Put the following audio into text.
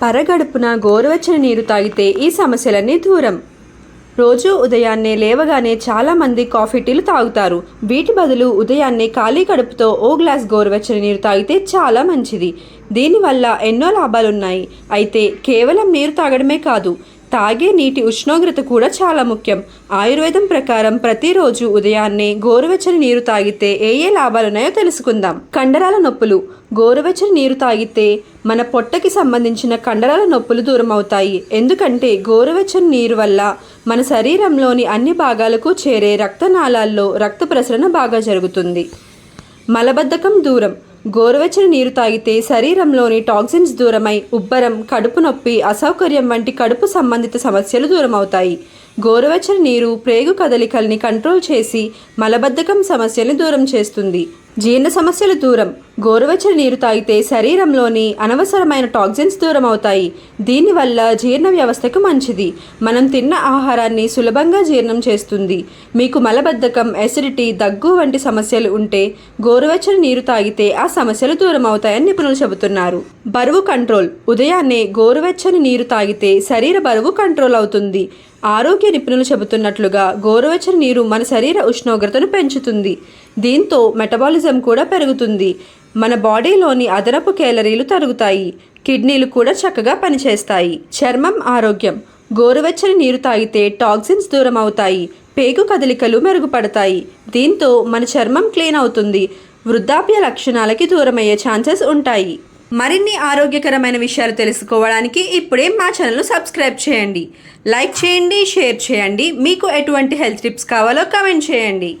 పరగడుపున గోరువెచ్చని నీరు తాగితే ఈ సమస్యలన్నీ దూరం. రోజు ఉదయాన్నే లేవగానే చాలామంది కాఫీ టీలు తాగుతారు. వీటి బదులు ఉదయాన్నే ఖాళీ కడుపుతో ఓ గ్లాస్ గోరువెచ్చని నీరు తాగితే చాలా మంచిది. దీనివల్ల ఎన్నో లాభాలున్నాయి. అయితే కేవలం నీరు తాగడమే కాదు తాగే నీటి ఉష్ణోగ్రత కూడా చాలా ముఖ్యం. ఆయుర్వేదం ప్రకారం ప్రతిరోజు ఉదయాన్నే గోరువెచ్చని నీరు తాగితే ఏ ఏ లాభాలున్నాయో తెలుసుకుందాం. కండరాల నొప్పులు. గోరువెచ్చని నీరు తాగితే మన పొట్టకి సంబంధించిన కండరాల నొప్పులు దూరం అవుతాయి. ఎందుకంటే గోరువెచ్చని నీరు వల్ల మన శరీరంలోని అన్ని భాగాలకు చేరే రక్తనాళాల్లో రక్త ప్రసరణ బాగా జరుగుతుంది. మలబద్ధకం దూరం. గోరువెచ్చని నీరు తాగితే శరీరంలోని టాక్సిన్స్ దూరమై ఉబ్బరం కడుపు నొప్పి అసౌకర్యం వంటి కడుపు సంబంధిత సమస్యలు దూరమవుతాయి. గోరువెచ్చని నీరు ప్రేగు కదలికల్ని కంట్రోల్ చేసి మలబద్ధకం సమస్యల్ని దూరం చేస్తుంది. జీర్ణ సమస్యలు దూరం. గోరువెచ్చని నీరు తాగితే శరీరంలోని అనవసరమైన టాక్సిన్స్ దూరం అవుతాయి దీనివల్ల జీర్ణ వ్యవస్థకు మంచిది. మనం తిన్న ఆహారాన్ని సులభంగా జీర్ణం చేస్తుంది. మీకు మలబద్ధకం ఎసిడిటీ దగ్గు వంటి సమస్యలు ఉంటే గోరువెచ్చని నీరు తాగితే ఆ సమస్యలు దూరం అవుతాయని నిపుణులు చెబుతున్నారు. బరువు కంట్రోల్. ఉదయాన్నే గోరువెచ్చని నీరు తాగితే శరీర బరువు కంట్రోల్ అవుతుంది. ఆరోగ్య నిపుణులు చెబుతున్నట్లుగా గోరువెచ్చని నీరు మన శరీర ఉష్ణోగ్రతను పెంచుతుంది. దీంతో మెటబాలిజం కూడా పెరుగుతుంది. మన బాడీలోని అదనపు కేలరీలు తరుగుతాయి. కిడ్నీలు కూడా చక్కగా పనిచేస్తాయి. చర్మం ఆరోగ్యం. గోరువెచ్చని నీరు తాగితే టాక్సిన్స్ దూరం అవుతాయి పేగు కదలికలు మెరుగుపడతాయి. దీంతో మన చర్మం క్లీన్ అవుతుంది. వృద్ధాప్య లక్షణాలకి దూరమయ్యే ఛాన్సెస్ ఉంటాయి. మరిన్ని ఆరోగ్యకరమైన విషయాలు తెలుసుకోవడానికి ఇప్పుడే మా ఛానల్ను సబ్స్క్రైబ్ చేయండి. లైక్ చేయండి షేర్ చేయండి. మీకు ఎటువంటి హెల్త్ టిప్స్ కావాలో కమెంట్ చేయండి.